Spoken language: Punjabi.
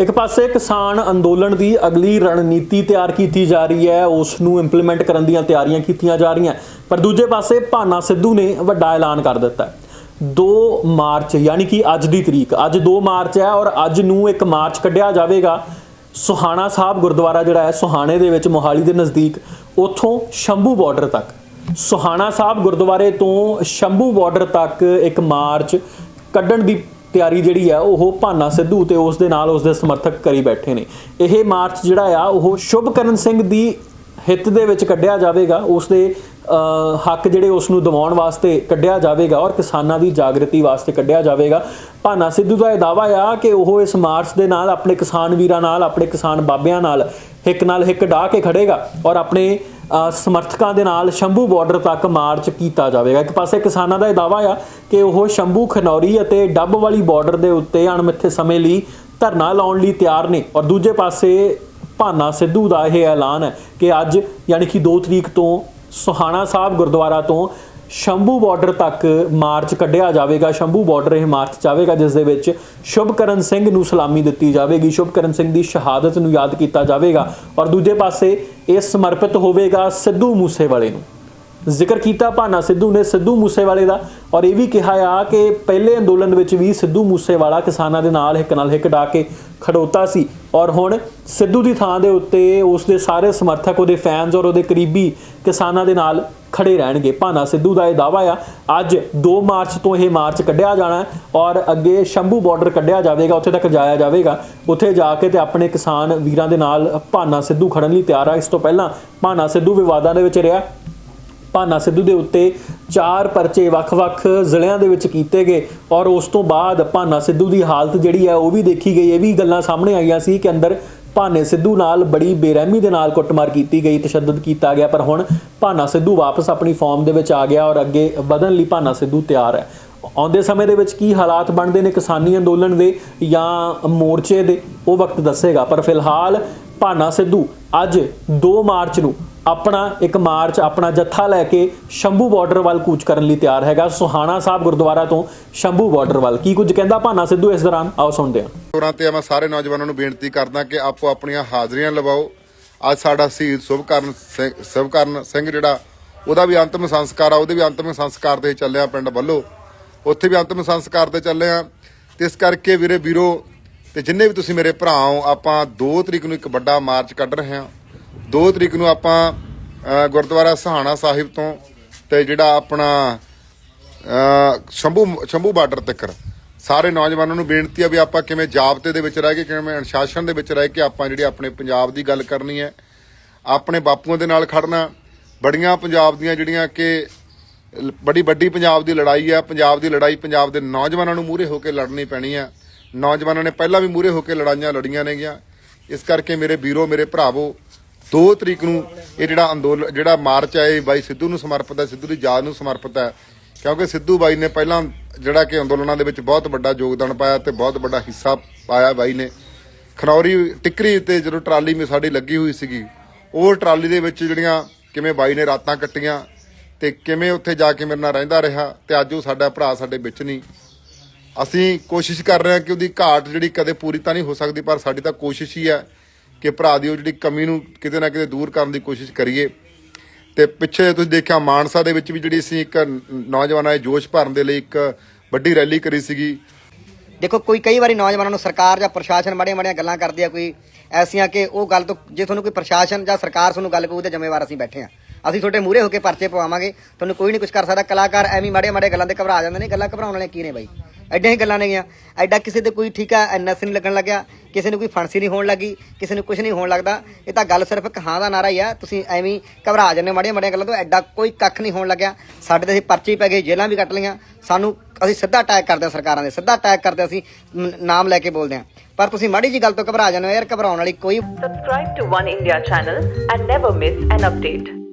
ਇੱਕ ਪਾਸੇ ਕਿਸਾਨ ਅੰਦੋਲਨ ਦੀ ਅਗਲੀ ਰਣਨੀਤੀ ਤਿਆਰ ਕੀਤੀ ਜਾ ਰਹੀ ਹੈ, ਉਸ ਨੂੰ ਇੰਪਲੀਮੈਂਟ ਕਰਨ ਦੀਆਂ ਤਿਆਰੀਆਂ ਕੀਤੀਆਂ ਜਾ ਰਹੀਆਂ। ਪਰ ਦੂਜੇ ਪਾਸੇ ਭਾਨਾ ਸਿੱਧੂ ਨੇ ਵੱਡਾ ਐਲਾਨ ਕਰ ਦਿੱਤਾ ਹੈ। 2 ਮਾਰਚ, ਯਾਨੀ ਕਿ ਅੱਜ ਦੀ ਤਰੀਕ, ਅੱਜ 2 ਮਾਰਚ ਹੈ ਔਰ ਅੱਜ ਨੂੰ ਇੱਕ ਮਾਰਚ ਕੱਢਿਆ ਜਾਵੇਗਾ। ਸੁਹਾਣਾ ਸਾਹਿਬ ਗੁਰਦੁਆਰਾ ਜਿਹੜਾ ਹੈ, ਸੁਹਾਣੇ ਦੇ ਵਿੱਚ ਮੋਹਾਲੀ ਦੇ ਨਜ਼ਦੀਕ, ਉੱਥੋਂ ਸ਼ੰਭੂ ਬਾਰਡਰ ਤੱਕ। ਸੁਹਾਣਾ ਸਾਹਿਬ ਗੁਰਦੁਆਰੇ ਤੋਂ ਸ਼ੰਭੂ ਬਾਰਡਰ ਤੱਕ ਇੱਕ ਮਾਰਚ ਕੱਢਣ ਦੀ ਤਿਆਰੀ ਜਿਹੜੀ ਆ, ਉਹ ਭਾਨਾ ਸਿੱਧੂ ਤੇ ਉਸ ਦੇ ਨਾਲ ਉਸ ਦੇ ਸਮਰਥਕ ਕਰੀ ਬੈਠੇ ਨੇ। ਇਹ ਮਾਰਚ ਜਿਹੜਾ ਆ, ਉਹ ਸ਼ੁਭਕਰਨ ਸਿੰਘ ਦੀ ਹਿੱਤ ਦੇ ਵਿੱਚ ਕੱਢਿਆ ਜਾਵੇਗਾ। ਉਸ ਦੇ ਹੱਕ ਜਿਹੜੇ ਉਸ ਨੂੰ ਦਿਵਾਉਣ ਵਾਸਤੇ ਕੱਢਿਆ ਜਾਵੇਗਾ ਔਰ ਕਿਸਾਨਾਂ ਦੀ ਜਾਗਰਤੀ ਵਾਸਤੇ ਕੱਢਿਆ ਜਾਵੇਗਾ। ਭਾਨਾ ਸਿੱਧੂ ਦਾ ਇਹ ਦਾਵਾ ਆ ਕਿ ਉਹ ਇਸ ਮਾਰਚ ਦੇ ਨਾਲ ਆਪਣੇ ਕਿਸਾਨ ਵੀਰਾਂ ਨਾਲ, ਆਪਣੇ ਕਿਸਾਨ ਬਾਬਿਆਂ ਨਾਲ ਹਿੱਕ ਨਾਲ ਹਿੱਕ ਢਾ ਕੇ ਖੜੇਗਾ ਔਰ ਆਪਣੇ ਸਮਰਥਕਾਂ ਦੇ ਨਾਲ ਸ਼ੰਭੂ ਬਾਰਡਰ ਤੱਕ ਮਾਰਚ ਕੀਤਾ ਜਾਵੇਗਾ। ਇੱਕ ਪਾਸੇ ਕਿਸਾਨਾਂ ਦਾ ਇਹ ਦਾਵਾ ਆ ਕਿ ਉਹ ਸ਼ੰਭੂ, ਖਨੌਰੀ ਅਤੇ ਡੱਬ ਵਾਲੀ ਬਾਰਡਰ ਦੇ ਉੱਤੇ ਅਣਮਿੱਥੇ ਸਮੇਂ ਲਈ ਧਰਨਾ ਲਾਉਣ ਲਈ ਤਿਆਰ ਨੇ। ਔਰ ਦੂਜੇ ਪਾਸੇ ਭਾਨਾ ਸਿੱਧੂ ਦਾ ਇਹ ਐਲਾਨ ਹੈ ਕਿ ਅੱਜ ਯਾਨੀ ਕਿ 2 ਤਰੀਕ ਤੋਂ ਸੁਹਾਣਾ ਸਾਹਿਬ ਗੁਰਦੁਆਰਾ ਤੋਂ ਸ਼ੰਭੂ ਬਾਰਡਰ ਤੱਕ ਮਾਰਚ ਕੱਢਿਆ ਜਾਵੇਗਾ। ਸ਼ੰਭੂ ਬਾਰਡਰ ਇਹ ਮਾਰਚ ਜਾਵੇਗਾ, ਜਿਸ ਦੇ ਵਿੱਚ ਸ਼ੁਭਕਰਨ ਸਿੰਘ ਨੂੰ ਸਲਾਮੀ ਦਿੱਤੀ ਜਾਵੇਗੀ। ਸ਼ੁਭਕਰਨ ਸਿੰਘ ਦੀ ਸ਼ਹਾਦਤ ਨੂੰ ਯਾਦ ਕੀਤਾ ਜਾਵੇਗਾ। ਔਰ ਦੂਜੇ ਪਾਸੇ ਇਹ ਸਮਰਪਿਤ ਹੋਵੇਗਾ ਸਿੱਧੂ ਮੂਸੇਵਾਲੇ ਨੂੰ। ਜ਼ਿਕਰ ਕੀਤਾ ਭਾਨਾ ਸਿੱਧੂ ਨੇ ਸਿੱਧੂ ਮੂਸੇਵਾਲੇ ਦਾ ਔਰ ਇਹ ਵੀ ਕਿਹਾ ਆ ਕਿ ਪਹਿਲੇ ਅੰਦੋਲਨ ਵਿੱਚ ਵੀ ਸਿੱਧੂ ਮੂਸੇਵਾਲਾ ਕਿਸਾਨਾਂ ਦੇ ਨਾਲ ਇੱਕ ਨਾਲ ਹਿੱਕ ਡਾ ਕੇ ਖੜੋਤਾ ਸੀ ਔਰ ਹੁਣ ਸਿੱਧੂ ਦੀ ਥਾਂ ਦੇ ਉੱਤੇ ਉਸ ਦੇ ਸਾਰੇ ਸਮਰਥਕ, ਉਹਦੇ ਫੈਨਸ ਔਰ ਉਹਦੇ ਕਰੀਬੀ ਕਿਸਾਨਾਂ ਦੇ ਨਾਲ ਖੜੇ ਰਹਿਣਗੇ। ਭਾਨਾ ਸਿੱਧੂ ਦਾ ਇਹ ਦਾਵਾ ਆ, ਅੱਜ 2 ਮਾਰਚ ਤੋਂ ਇਹ ਮਾਰਚ ਕੱਢਿਆ ਜਾਣਾ ਹੈ ਔਰ ਅੱਗੇ ਸ਼ੰਭੂ ਬਾਰਡਰ ਕੱਢਿਆ ਜਾਵੇਗਾ, ਉੱਥੇ ਤੱਕ ਜਾਇਆ ਜਾਵੇਗਾ। ਉੱਥੇ ਜਾ ਕੇ ਤੇ ਆਪਣੇ ਕਿਸਾਨ ਵੀਰਾਂ ਦੇ ਨਾਲ ਭਾਨਾ ਸਿੱਧੂ ਖੜਨ ਲਈ ਤਿਆਰ ਆ। ਇਸ ਤੋਂ ਪਹਿਲਾਂ ਭਾਨਾ ਸਿੱਧੂ ਵਿਵਾਦਾਂ ਦੇ ਵਿੱਚ ਰਿਹਾ। ਭਾਨਾ ਸਿੱਧੂ ਦੇ ਉੱਤੇ ਚਾਰ ਪਰਚੇ ਵੱਖ-ਵੱਖ ਜ਼ਿਲ੍ਹਿਆਂ ਦੇ ਵਿੱਚ ਕੀਤੇ ਗਏ ਔਰ ਉਸ ਤੋਂ ਬਾਅਦ ਭਾਨਾ ਸਿੱਧੂ ਦੀ ਹਾਲਤ ਜਿਹੜੀ ਹੈ ਉਹ ਵੀ ਦੇਖੀ ਗਈ। ਇਹ ਵੀ ਗੱਲਾਂ ਸਾਹਮਣੇ ਆਈਆਂ ਸੀ ਕਿ ਅੰਦਰ ਭਾਨੇ ਸਿੱਧੂ ਨਾਲ ਬੜੀ ਬੇਰਹਿਮੀ ਦੇ ਨਾਲ ਕੁੱਟਮਾਰ ਕੀਤੀ ਗਈ, ਤਸ਼ੱਦਦ ਕੀਤਾ ਗਿਆ, ਪਰ ਹੁਣ ਭਾਨਾ ਸਿੱਧੂ ਵਾਪਸ ਆਪਣੀ ਫਾਰਮ ਦੇ ਵਿੱਚ ਆ ਗਿਆ ਔਰ ਅੱਗੇ ਵਧਣ ਲਈ ਭਾਨਾ ਸਿੱਧੂ ਤਿਆਰ ਹੈ। ਆਉਂਦੇ ਸਮੇਂ ਦੇ ਵਿੱਚ ਕੀ ਹਾਲਾਤ ਬਣਦੇ ਨੇ ਕਿਸਾਨੀ ਅੰਦੋਲਨ ਦੇ ਜਾਂ ਮੋਰਚੇ ਦੇ, ਉਹ ਵਕਤ ਦੱਸੇਗਾ। ਪਰ ਫਿਲਹਾਲ ਭਾਨਾ ਸਿੱਧੂ ਅੱਜ 2 ਮਾਰਚ ਨੂੰ ਆਪਣਾ ਇੱਕ ਮਾਰਚ, ਆਪਣਾ ਜੱਥਾ ਲੈ ਕੇ ਸ਼ੰਭੂ ਬਾਰਡਰ ਵੱਲ ਕੂਚ ਕਰਨ ਲਈ ਤਿਆਰ ਹੈਗਾ। ਸੁਹਾਣਾ ਸਾਹਿਬ ਗੁਰਦੁਆਰਾ ਤੋਂ ਸ਼ੰਭੂ ਬਾਰਡਰ ਵੱਲ। ਕੀ ਕੁਝ ਕਹਿੰਦਾ ਭਾਨਾ ਸਿੱਧੂ ਇਸ ਦੌਰਾਨ? ਆਓ ਸੁਣਦੇ ਹਾਂ। ਤੋਰਾਂ ਤੇ ਮੈਂ ਸਾਰੇ ਨੌਜਵਾਨਾਂ ਨੂੰ ਬੇਨਤੀ ਕਰਦਾ ਕਿ ਆਪੋ ਆਪਣੀਆਂ ਹਾਜ਼ਰੀਆਂ ਲਵਾਓ। ਅੱਜ ਸਾਡਾ ਸ਼ਹੀਦ ਸੁਭਕਰਨ ਸਿੰਘ ਸੁਭਕਰਨ ਸਿੰਘ ਜਿਹੜਾ, ਉਹਦਾ ਵੀ ਅੰਤਮ ਸੰਸਕਾਰ ਆ, ਉਹਦੇ ਵੀ ਅੰਤਮ ਸੰਸਕਾਰ ਤੇ ਚੱਲਿਆ ਪਿੰਡ ਵੱਲੋਂ। ਉੱਥੇ ਵੀ ਅੰਤਮ ਸੰਸਕਾਰ ਤੇ ਚੱਲੇ ਆ। ਤੇ ਇਸ ਕਰਕੇ ਵੀਰੇ ਵੀਰੋ, ਤੇ ਜਿੰਨੇ ਵੀ ਤੁਸੀਂ ਮੇਰੇ ਭਰਾ ਹੋ, ਆਪਾਂ 2 ਤਰੀਕ ਨੂੰ ਇੱਕ ਵੱਡਾ ਮਾਰਚ ਕੱਢ ਰਹੇ ਹਾਂ। 2 ਤਰੀਕ ਨੂੰ ਆਪਾਂ ਗੁਰਦੁਆਰਾ ਸਹਾਣਾ ਸਾਹਿਬ ਤੋਂ ਤੇ ਜਿਹੜਾ ਆਪਣਾ ਸ਼ੰਭੂ ਸ਼ੰਭੂ ਬਾਰਡਰ ਤੱਕ। ਸਾਰੇ ਨੌਜਵਾਨਾਂ ਨੂੰ ਬੇਨਤੀ ਆ ਵੀ ਆਪਾਂ ਕਿਵੇਂ ਜਾਬਤੇ ਦੇ ਵਿੱਚ ਰਹਿ ਕੇ, ਕਿਵੇਂ ਅਨੁਸ਼ਾਸਨ ਦੇ ਵਿੱਚ ਰਹਿ ਕੇ ਆਪਾਂ ਜਿਹੜੀ ਆਪਣੇ ਪੰਜਾਬ ਦੀ ਗੱਲ ਕਰਨੀ ਹੈ, ਆਪਣੇ ਬਾਪੂਆਂ ਦੇ ਨਾਲ ਖੜਨਾ। ਬੜੀਆਂ ਪੰਜਾਬ ਦੀਆਂ ਜਿਹੜੀਆਂ ਕਿ ਬੜੀ ਵੱਡੀ ਪੰਜਾਬ ਦੀ ਲੜਾਈ ਆ, ਪੰਜਾਬ ਦੀ ਲੜਾਈ ਪੰਜਾਬ ਦੇ ਨੌਜਵਾਨਾਂ ਨੂੰ ਮੂਹਰੇ ਹੋ ਕੇ ਲੜਨੀ ਪੈਣੀ ਆ। ਨੌਜਵਾਨਾਂ ਨੇ ਪਹਿਲਾਂ ਵੀ ਮੂਹਰੇ ਹੋ ਕੇ ਲੜਾਈਆਂ ਲੜੀਆਂ ਨੇਗੀਆਂ। ਇਸ ਕਰਕੇ ਮੇਰੇ ਵੀਰੋ, ਮੇਰੇ ਭਰਾਵੋ 2 ਤਰੀਕ ਨੂੰ ਇਹ ਜਿਹੜਾ ਅੰਦੋਲਨ, ਜਿਹੜਾ ਮਾਰਚ ਹੈ ਇਹ ਬਾਈ ਸਿੱਧੂ ਨੂੰ ਸਮਰਪਿਤ ਹੈ, ਸਿੱਧੂ ਦੀ ਯਾਦ ਨੂੰ ਸਮਰਪਿਤ ਹੈ। ਕਿਉਂਕਿ ਸਿੱਧੂ ਬਾਈ ਨੇ ਪਹਿਲਾਂ ਜਿਹੜਾ ਕਿ ਅੰਦੋਲਨਾਂ ਦੇ ਵਿੱਚ ਬਹੁਤ ਵੱਡਾ ਯੋਗਦਾਨ ਪਾਇਆ ਤੇ ਬਹੁਤ ਵੱਡਾ ਹਿੱਸਾ ਪਾਇਆ ਬਾਈ ਨੇ। ਖਨੌਰੀ, ਟਿੱਕਰੀ ਤੇ ਜਦੋਂ ਟਰਾਲੀ ਮੇ ਸਾਡੀ ਲੱਗੀ ਹੋਈ ਸੀਗੀ, ਉਹ ਟਰਾਲੀ ਦੇ ਵਿੱਚ ਜਿਹੜੀਆਂ ਕਿਵੇਂ ਬਾਈ ਨੇ ਰਾਤਾਂ ਕੱਟੀਆਂ ਤੇ ਕਿਵੇਂ ਉੱਥੇ ਜਾ ਕੇ ਮੇਰੇ ਨਾਲ ਰਹਿੰਦਾ ਰਿਹਾ ਤੇ ਅੱਜ ਉਹ ਸਾਡਾ ਭਰਾ ਸਾਡੇ ਵਿੱਚ ਨਹੀਂ। ਅਸੀਂ ਕੋਸ਼ਿਸ਼ ਕਰ ਰਹੇ ਹਾਂ ਕਿ ਉਹਦੀ ਘਾਟ ਜਿਹੜੀ ਕਦੇ ਪੂਰੀ ਤਾਂ ਨਹੀਂ ਹੋ ਸਕਦੀ, ਪਰ ਸਾਡੀ ਤਾਂ ਕੋਸ਼ਿਸ਼ ਹੀ ਹੈ ਕਿ ਭਰਾ ਦੀ ਉਹ ਜਿਹੜੀ ਕਮੀ ਨੂੰ ਕਿਤੇ ਨਾ ਕਿਤੇ ਦੂਰ ਕਰਨ ਦੀ ਕੋਸ਼ਿਸ਼ ਕਰੀਏ। ਤੇ ਪਿੱਛੇ ਤੁਸੀਂ ਦੇਖਿਆ ਮਾਨਸਾ ਦੇ ਵਿੱਚ ਵੀ ਜਿਹੜੀ ਅਸੀਂ ਇੱਕ ਨੌਜਵਾਨਾਂ ਦੇ ਜੋਸ਼ ਭਰਨ ਦੇ ਲਈ ਇੱਕ ਵੱਡੀ ਰੈਲੀ ਕਰੀ ਸੀਗੀ। ਦੇਖੋ, ਕੋਈ ਕਈ ਵਾਰੀ ਨੌਜਵਾਨਾਂ ਨੂੰ ਸਰਕਾਰ ਜਾਂ ਪ੍ਰਸ਼ਾਸਨ ਮਾੜੀਆਂ ਮਾੜੀਆਂ ਗੱਲਾਂ ਕਰਦੀ ਆ, ਕੋਈ ਐਸੀਆਂ ਕਿ ਉਹ ਗੱਲ ਤੋਂ ਜੇ ਤੁਹਾਨੂੰ ਕੋਈ ਪ੍ਰਸ਼ਾਸਨ ਜਾਂ ਸਰਕਾਰ ਤੁਹਾਨੂੰ ਗੱਲ ਕਹੂ ਤੇ ਜ਼ਿੰਮੇਵਾਰ ਅਸੀਂ ਬੈਠੇ ਆ। ਅਸੀਂ ਤੁਹਾਡੇ ਮੂਹਰੇ ਹੋ ਕੇ ਪਰਚੇ ਪਵਾਵਾਂਗੇ, ਤੁਹਾਨੂੰ ਕੋਈ ਨਹੀਂ ਕੁਝ ਕਰ ਸਕਦਾ। ਕਲਾਕਾਰ ਐਵੇਂ ਮਾੜੇ ਮਾੜੇ ਗੱਲਾਂ ਤੇ ਘਬਰਾ ਜਾਂਦੇ ਨੇ, ਗੱਲਾਂ ਘਬਰਾਉਣ ਵਾਲੀਆਂ ਕੀ ਨੇ ਬਾਈ? ਐਡੀਆਂ ਹੀ ਗੱਲਾਂ ਨੇਗੀਆਂ। ਐਡਾ ਕਿਸੇ ਤੇ ਕੋਈ ਠੀਕ ਆ ਐਨਐਸ ਨਹੀਂ ਲੱਗਣ ਲੱਗਿਆ। ਕਿਸੇ ਨੂੰ ਕੋਈ ਫਾਂਸੀ ਨਹੀਂ ਹੋਣ ਲੱਗੀ, ਕਿਸੇ ਨੂੰ ਕੁਝ ਨਹੀਂ ਹੋਣ ਲੱਗਦਾ। ਇਹ ਤਾਂ ਗੱਲ ਸਿਰਫ ਇੱਕ ਹਾਂ ਦਾ ਨਾਰਾ ਹੀ ਆ। ਤੁਸੀਂ ਐਵੇਂ ਘਬਰਾ ਜਾਂਦੇ ਹੋ ਮਾੜੀਆਂ ਮਾੜੀਆਂ ਗੱਲਾਂ ਤੋਂ। ਐਡਾ ਕੋਈ ਕੱਖ ਨਹੀਂ ਹੋਣ ਲੱਗਿਆ। ਸਾਡੇ ਤੇ ਅਸੀਂ ਪਰਚੇ ਪੈ ਗਏ ਜੇਲ੍ਹਾਂ ਵੀ ਕੱਟ ਲਈਆਂ। ਸਾਨੂੰ, ਅਸੀਂ ਸਿੱਧਾ ਅਟੈਕ ਕਰਦੇ ਹਾਂ ਸਰਕਾਰਾਂ ਦੇ। ਸਿੱਧਾ ਅਟੈਕ ਕਰਦੇ ਅਸੀਂ ਨਾਮ ਲੈ ਕੇ ਬੋਲਦੇ ਹਾਂ। ਪਰ ਤੁਸੀਂ ਮਾੜੀ ਜੀ ਗੱਲ ਤੋਂ ਘਬਰਾ ਜਾਂਦੇ ਹੋ। ਯਾਰ, ਘਬਰਾਉਣ ਵਾਲੀ ਕੋਈ Subscribe to One India channel and never miss an update.